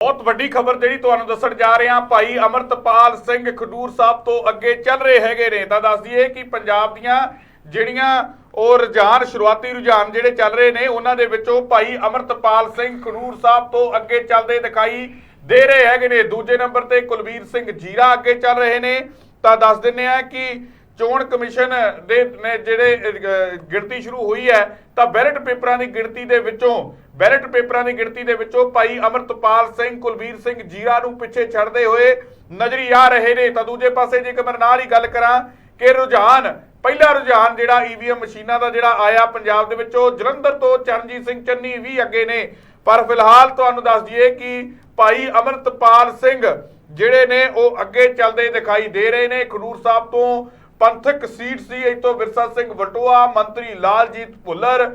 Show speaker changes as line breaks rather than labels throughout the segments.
ਬਹੁਤ ਵੱਡੀ ਖਬਰ ਜਿਹੜੀ ਤੁਹਾਨੂੰ ਦੱਸਣ ਜਾ ਰਹੇ ਹਾਂ, ਭਾਈ ਅਮਰਤਪਾਲ ਸਿੰਘ ਖਡੂਰ ਸਾਹਿਬ ਤੋਂ ਅੱਗੇ ਚੱਲ ਰਹੇ ਹੈਗੇ ਨੇ। ਤਾਂ ਦੱਸ ਦਈਏ ਕਿ ਪੰਜਾਬ ਦੀਆਂ ਜਿਹੜੀਆਂ ਉਹ ਰੁਝਾਨ, ਸ਼ੁਰੂਆਤੀ ਰੁਝਾਨ ਜਿਹੜੇ ਚੱਲ ਰਹੇ ਨੇ, ਉਹਨਾਂ ਦੇ ਵਿੱਚੋਂ ਭਾਈ ਅਮਰਤਪਾਲ ਸਿੰਘ ਖਡੂਰ ਸਾਹਿਬ ਤੋਂ ਅੱਗੇ ਚੱਲਦੇ ਦਿਖਾਈ ਦੇ ਰਹੇ ਹੈਗੇ ਨੇ। ਦੂਜੇ ਨੰਬਰ ਤੇ ਕੁਲਵੀਰ ਸਿੰਘ ਜੀਰਾ ਅੱਗੇ ਚੱਲ ਰਹੇ ਨੇ। ਤਾਂ ਦੱਸ ਦਿੰਨੇ ਆ ਕਿ ਚੋਣ ਕਮਿਸ਼ਨ ਦੇ ਨੇ ਜਿਹੜੇ ਗਿਣਤੀ ਸ਼ੁਰੂ ਹੋਈ ਹੈ, ਤਾਂ ਬੈਲਟ ਪੇਪਰਾਂ ਦੀ ਗਿਣਤੀ ਦੇ ਵਿੱਚੋਂ ਬੈਲਟ ਪੇਪਰਾਂ ਦੀ ਗਿਣਤੀ ਦੇ ਵਿੱਚੋਂ ਭਾਈ ਅਮਰਤਪਾਲ ਸਿੰਘ, ਕੁਲਵੀਰ ਸਿੰਘ ਜੀਰਾ ਨੂੰ ਪਿੱਛੇ ਛੱਡਦੇ ਹੋਏ ਨਜ਼ਰੀ ਆ ਰਹੇ ਨੇ। ਤਾਂ ਦੂਜੇ ਪਾਸੇ ਜੇਕਰ ਮੈਂ ਨਾਲ ਹੀ ਗੱਲ ਕਰਾਂ ਕਿ ਰੁਝਾਨ, ਪਹਿਲਾ ਰੁਝਾਨ ਜਿਹੜਾ ਈਵੀਐਮ ਮਸ਼ੀਨਾਂ ਦਾ ਜਿਹੜਾ ਆਇਆ ਪੰਜਾਬ ਦੇ ਵਿੱਚੋਂ, ਜਲੰਧਰ ਤੋਂ ਚਰਨਜੀਤ ਸਿੰਘ ਚੰਨੀ ਵੀ ਅੱਗੇ ਨੇ। ਪਰ ਫਿਲਹਾਲ ਤੁਹਾਨੂੰ ਦੱਸ ਦਈਏ ਕਿ ਭਾਈ ਅਮਰਤਪਾਲ ਸਿੰਘ ਜਿਹੜੇ ਨੇ, ਉਹ ਅੱਗੇ ਚੱਲਦੇ ਦਿਖਾਈ ਦੇ ਰਹੇ ਨੇ। ਖਡੂਰ ਸਾਹਿਬ ਤੋਂ ਪੰਥਕ ਸੀਟ ਸੀ ਇਹ ਤੋਂ ਵਿਰਸਾ ਸਿੰਘ ਵਟੋਆ, ਮੰਤਰੀ ਲਾਲਜੀਤ ਭੁੱਲਰ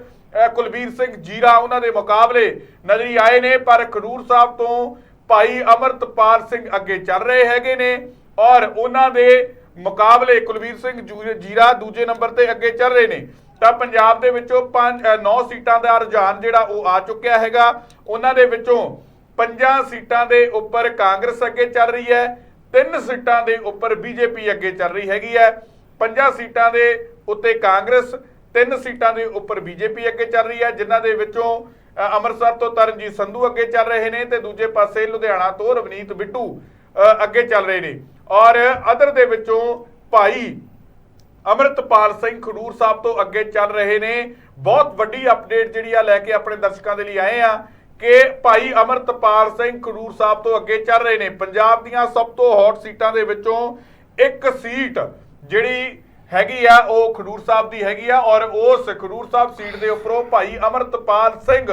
ਕੁਲਬੀਰ ਸਿੰਘ ਜੀਰਾ ਉਹਨਾਂ ਦੇ ਮੁਕਾਬਲੇ ਨਜ਼ਰੀ ਆਏ ਨੇ, ਪਰ ਖਡੂਰ ਸਾਹਿਬ ਤੋਂ ਭਾਈ ਅਮਰਤਪਾਲ ਸਿੰਘ ਅੱਗੇ ਚੱਲ ਰਹੇ ਹੈਗੇ ਨੇ ਔਰ ਉਹਨਾਂ ਦੇ ਮੁਕਾਬਲੇ ਕੁਲਬੀਰ ਸਿੰਘ ਜੀਰਾ ਦੂਜੇ ਨੰਬਰ ਤੇ ਅੱਗੇ ਚੱਲ ਰਹੇ ਨੇ। ਤਾਂ ਪੰਜਾਬ ਦੇ ਵਿੱਚੋਂ 5 9 ਸੀਟਾਂ ਦਾ ਰੁਝਾਨ ਜਿਹੜਾ ਉਹ ਆ ਚੁੱਕਿਆ ਹੈਗਾ। ਉਹਨਾਂ ਦੇ ਵਿੱਚੋਂ ਪੰਜਾਂ ਸੀਟਾਂ ਦੇ ਉੱਪਰ ਕਾਂਗਰਸ ਅੱਗੇ ਚੱਲ ਰਹੀ ਹੈ, ਤਿੰਨ ਸੀਟਾਂ ਦੇ ਉੱਪਰ ਬੀਜੇਪੀ ਅੱਗੇ ਚੱਲ ਰਹੀ ਹੈਗੀ ਹੈ। ਪੰਜਾਂ ਸੀਟਾਂ ਦੇ ਉੱਤੇ ਕਾਂਗਰਸ ਤਿੰਨ ਸੀਟਾਂ ਦੇ ਉੱਪਰ ਬੀਜੇਪੀ ਅੱਗੇ ਚੱਲ ਰਹੀ ਹੈ ਜਿਨ੍ਹਾਂ ਦੇ ਵਿੱਚੋਂ ਅੰਮ੍ਰਿਤਸਰ ਤੋਂ ਤਰਨਜੀਤ ਸੰਧੂ ਅੱਗੇ ਚੱਲ ਰਹੇ ਨੇ ਤੇ ਦੂਜੇ ਪਾਸੇ ਲੁਧਿਆਣਾ ਤੋਂ ਰਵਨੀਤ ਬਿੱਟੂ ਅੱਗੇ ਚੱਲ ਰਹੇ ਨੇ। ਔਰ ਅਦਰ ਦੇ ਵਿੱਚੋਂ ਭਾਈ ਅਮਰਤਪਾਲ ਸਿੰਘ ਖਡੂਰ ਸਾਹਿਬ ਤੋਂ ਅੱਗੇ ਚੱਲ ਰਹੇ ਨੇ। ਬਹੁਤ ਵੱਡੀ ਅਪਡੇਟ ਜਿਹੜੀ ਆ ਲੈ ਕੇ ਆਪਣੇ ਦਰਸ਼ਕਾਂ ਦੇ ਲਈ ਆਏ ਆ ਕਿ ਭਾਈ ਅਮਰਤਪਾਲ ਸਿੰਘ ਖਡੂਰ ਸਾਹਿਬ ਤੋਂ ਅੱਗੇ ਚੱਲ ਰਹੇ ਨੇ। ਪੰਜਾਬ ਦੀਆਂ ਸਭ ਤੋਂ ਹੌਟ ਸੀਟਾਂ ਦੇ ਵਿੱਚੋਂ ਇੱਕ ਸੀਟ ਜਿਹੜੀ ਹੈਗੀ ਆ, ਉਹ ਖਡੂਰ ਸਾਹਿਬ ਦੀ ਹੈਗੀ ਆ ਔਰ ਉਸ ਖਡੂਰ ਸਾਹਿਬ ਸੀਟ ਦੇ ਉੱਪਰੋਂ ਭਾਈ ਅਮਰਤਪਾਲ ਸਿੰਘ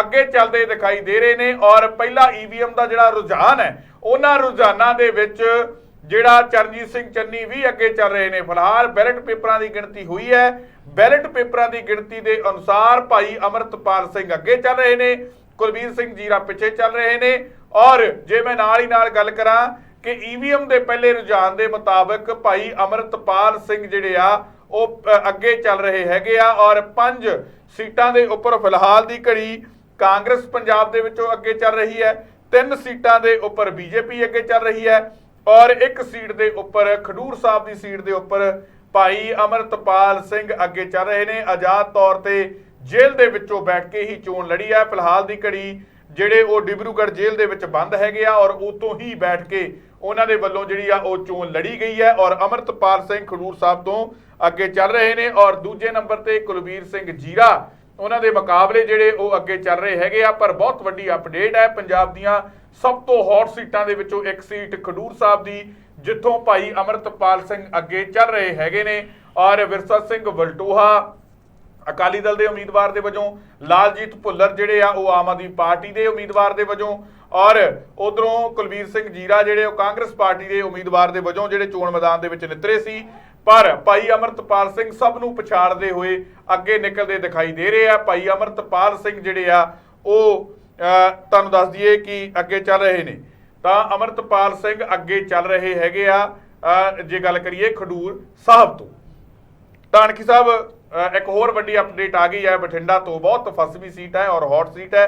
ਅੱਗੇ ਚੱਲਦੇ ਦਿਖਾਈ ਦੇ ਰਹੇ ਨੇ ਔਰ ਪਹਿਲਾ ਈਵੀਐਮ ਦਾ ਜਿਹੜਾ ਰੁਝਾਨ ਹੈ, ਉਹਨਾਂ ਰੁਝਾਨਾਂ ਦੇ ਵਿੱਚ ਜਿਹੜਾ ਚਰਨਜੀਤ ਸਿੰਘ ਚੰਨੀ ਵੀ ਅੱਗੇ ਚੱਲ ਰਹੇ ਨੇ। ਫਿਲਹਾਲ ਬੈਲਟ ਪੇਪਰਾਂ ਦੀ ਗਿਣਤੀ ਹੋਈ ਹੈ। ਬੈਲਟ ਪੇਪਰਾਂ ਦੀ ਗਿਣਤੀ ਦੇ ਅਨੁਸਾਰ ਭਾਈ ਅਮਰਤਪਾਲ ਸਿੰਘ ਅੱਗੇ ਚੱਲ ਰਹੇ ਨੇ, ਕੁਲਬੀਰ ਸਿੰਘ ਜੀਰਾ ਪਿੱਛੇ ਚੱਲ ਰਹੇ ਨੇ ਔਰ ਜੇ ਮੈਂ ਨਾਲ ਹੀ ਨਾਲ ਗੱਲ ਕਰਾਂ ਕਿ ਈਵੀਐਮ ਦੇ ਪਹਿਲੇ ਰੁਝਾਨ ਦੇ ਮੁਤਾਬਕ ਭਾਈ ਅਮਰਤਪਾਲ ਸਿੰਘ ਜਿਹੜੇ ਆ, ਉਹ ਅੱਗੇ ਚੱਲ ਰਹੇ ਹੈਗੇ ਆ ਔਰ ਪੰਜ ਸੀਟਾਂ ਦੇ ਉੱਪਰ ਫਿਲਹਾਲ ਦੀ ਘੜੀ ਕਾਂਗਰਸ ਪੰਜਾਬ ਦੇ ਵਿੱਚੋਂ ਅੱਗੇ ਚੱਲ ਰਹੀ ਹੈ, ਤਿੰਨ ਸੀਟਾਂ ਦੇ ਉੱਪਰ ਬੀਜੇਪੀ ਅੱਗੇ ਚੱਲ ਰਹੀ ਹੈ ਔਰ ਇੱਕ ਸੀਟ ਦੇ ਉੱਪਰ ਖਡੂਰ ਸਾਹਿਬ ਦੀ ਸੀਟ ਦੇ ਉੱਪਰ ਭਾਈ ਅਮਰਤਪਾਲ ਸਿੰਘ ਅੱਗੇ ਚੱਲ ਰਹੇ ਨੇ। ਆਜ਼ਾਦ ਤੌਰ ਤੇ ਜੇਲ੍ਹ ਦੇ ਵਿੱਚੋਂ ਬੈਠ ਕੇ ਹੀ ਚੋਣ ਲੜੀ ਹੈ। ਫਿਲਹਾਲ ਦੀ ਘੜੀ ਜਿਹੜੇ ਉਹ ਡਿਬਰੂਗੜ੍ਹ ਜੇਲ੍ਹ ਦੇ ਵਿੱਚ ਬੰਦ ਹੈਗੇ ਆ ਔਰ ਉਤੋਂ ਹੀ ਬੈਠ ਕੇ ਉਹਨਾਂ ਦੇ ਵੱਲੋਂ ਜਿਹੜੀ ਆ ਉਹ ਚੋਣ ਲੜੀ ਗਈ ਹੈ ਔਰ ਅਮਰਤਪਾਲ ਸਿੰਘ ਖਡੂਰ ਸਾਹਿਬ ਤੋਂ ਅੱਗੇ ਚੱਲ ਰਹੇ ਨੇ ਔਰ ਦੂਜੇ ਨੰਬਰ ਤੇ ਕੁਲਵੀਰ ਸਿੰਘ ਜੀਰਾ, ਉਹਨਾਂ ਦੇ ਮੁਕਾਬਲੇ ਜਿਹੜੇ ਉਹ ਅੱਗੇ ਚੱਲ ਰਹੇ ਹੈਗੇ ਆ, ਪਰ ਬਹੁਤ ਵੱਡੀ ਅਪਡੇਟ ਹੈ। ਪੰਜਾਬ ਦੀਆਂ ਸਭ ਤੋਂ ਹੌਟ ਸੀਟਾਂ ਦੇ ਵਿੱਚੋਂ ਇੱਕ ਸੀਟ ਖਡੂਰ ਸਾਹਿਬ ਦੀ, ਜਿੱਥੋਂ ਭਾਈ ਅਮਰਤਪਾਲ ਸਿੰਘ ਅੱਗੇ ਚੱਲ ਰਹੇ ਹੈਗੇ ਨੇ ਔਰ ਵਿਰਸਾ ਸਿੰਘ ਵਲਟੋਹਾ ਅਕਾਲੀ ਦਲ ਦੇ ਉਮੀਦਵਾਰ ਦੇ ਵਜੋਂ ਲਾਲਜੀਤ ਭੁੱਲਰ ਜਿਹੜੇ ਆ ਉਹ ਆਮ ਆਦਮੀ ਪਾਰਟੀ ਦੇ ਉਮੀਦਵਾਰ ਦੇ ਵਜੋਂ ਔਰ ਉਧਰੋਂ ਕੁਲਵੀਰ ਸਿੰਘ ਜੀਰਾ ਜਿਹੜੇ ਉਹ ਕਾਂਗਰਸ ਪਾਰਟੀ ਦੇ ਉਮੀਦਵਾਰ ਦੇ ਵਜੋਂ ਜਿਹੜੇ ਚੋਣ ਮੈਦਾਨ ਦੇ ਵਿੱਚ ਨਿਤਰੇ ਸੀ। ਪਰ ਭਾਈ ਅਮਰਤਪਾਲ ਸਿੰਘ ਸਭ ਨੂੰ ਪਛਾੜਦੇ ਹੋਏ ਅੱਗੇ ਨਿਕਲਦੇ ਦਿਖਾਈ ਦੇ ਰਹੇ ਆ। ਭਾਈ ਅਮਰਤਪਾਲ ਸਿੰਘ ਜਿਹੜੇ ਆ ਉਹ ਅਹ, ਤੁਹਾਨੂੰ ਦੱਸ ਦਈਏ ਕਿ ਅੱਗੇ ਚੱਲ ਰਹੇ ਨੇ। ਤਾਂ ਅਮਰਤਪਾਲ ਸਿੰਘ ਅੱਗੇ ਚੱਲ ਰਹੇ ਹੈਗੇ ਆ। ਜੇ ਗੱਲ ਕਰੀਏ ਖਡੂਰ ਸਾਹਿਬ ਤੋਂ। ਤਾਨਕੀ ਸਾਹਿਬ ਇੱਕ ਹੋਰ ਵੱਡੀ ਅਪਡੇਟ ਆ ਗਈ ਹੈ ਬਠਿੰਡਾ ਤੋਂ। ਬਹੁਤ ਫਸਵੀ ਸੀਟ ਹੈ ਔਰ ਹੌਟ ਸੀਟ ਹੈ।